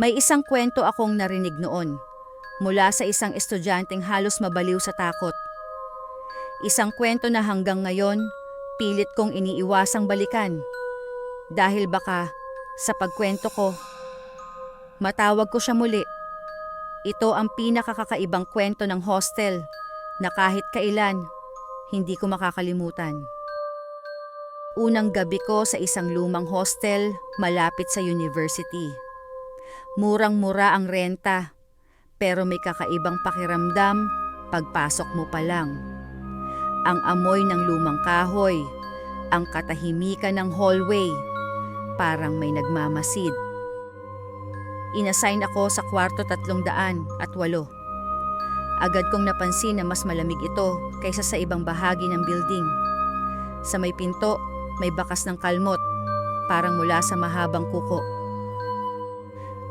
May isang kwento akong narinig noon mula sa isang estudyanteng halos mabaliw sa takot. Isang kwento na hanggang ngayon pilit kong iniiwasang balikan dahil baka sa pagkwento ko matawag ko siya muli. Ito ang pinakakakaibang kwento ng hostel na kahit kailan hindi ko makakalimutan. Unang gabi ko sa isang lumang hostel malapit sa university. Murang-mura ang renta, pero may kakaibang pakiramdam pagpasok mo pa lang. Ang amoy ng lumang kahoy, ang katahimikan ng hallway, parang may nagmamasid. Inassign ako sa kwarto tatlong daan at walo. Agad kong napansin na mas malamig ito kaysa sa ibang bahagi ng building. Sa may pinto, may bakas ng kalmot, parang mula sa mahabang kuko.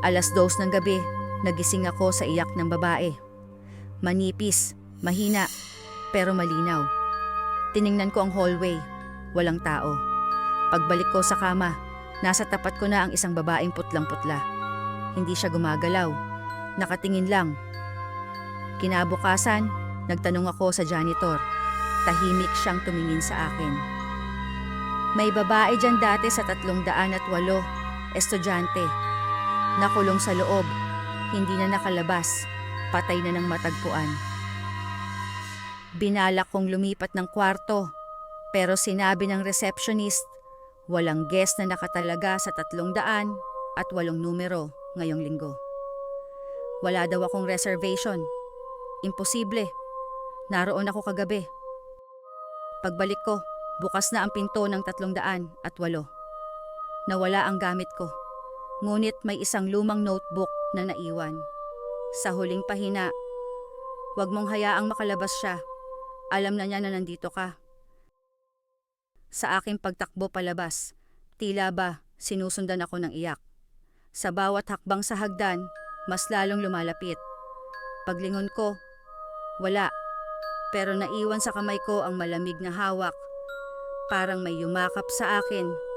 Alas dos ng gabi, nagising ako sa iyak ng babae. Manipis, mahina, pero malinaw. Tiningnan ko ang hallway, walang tao. Pagbalik ko sa kama, nasa tapat ko na ang isang babaeng putlang-putla. Hindi siya gumagalaw, nakatingin lang. Kinabukasan, nagtanong ako sa janitor. Tahimik siyang tumingin sa akin. May babae dyan dati sa tatlong daan at walo, estudyante. Nakulong sa loob, hindi na nakalabas, patay na ng matagpuan. Binalak kong lumipat ng kwarto, pero sinabi ng receptionist, walang guest na nakatalaga sa tatlong daan at walong numero ngayong linggo. Wala daw akong reservation. Imposible. Naroon ako kagabi. Pagbalik ko, bukas na ang pinto ng tatlong daan at walo. Nawala ang gamit ko. Ngunit may isang lumang notebook na naiwan. Sa huling pahina, huwag mong hayaang makalabas siya. Alam na niya na nandito ka. Sa aking pagtakbo palabas, tila ba sinusundan ako ng iyak. Sa bawat hakbang sa hagdan, mas lalong lumalapit. Paglingon ko, wala. Pero naiwan sa kamay ko ang malamig na hawak. Parang may yumakap sa akin.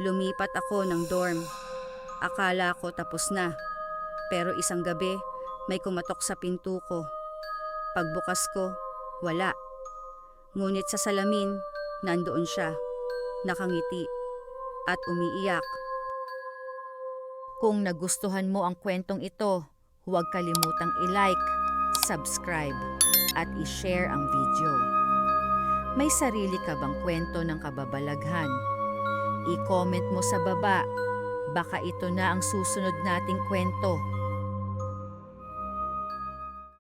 Lumipat ako ng dorm. Akala ko tapos na. Pero isang gabi, may kumatok sa pinto ko. Pagbukas ko, wala. Ngunit sa salamin, nandoon siya. Nakangiti at umiiyak. Kung nagustuhan mo ang kwentong ito, huwag kalimutang i-like, subscribe, at i-share ang video. May sarili ka bang kwento ng kababalaghan? I-comment mo sa baba. Baka ito na ang susunod nating kwento.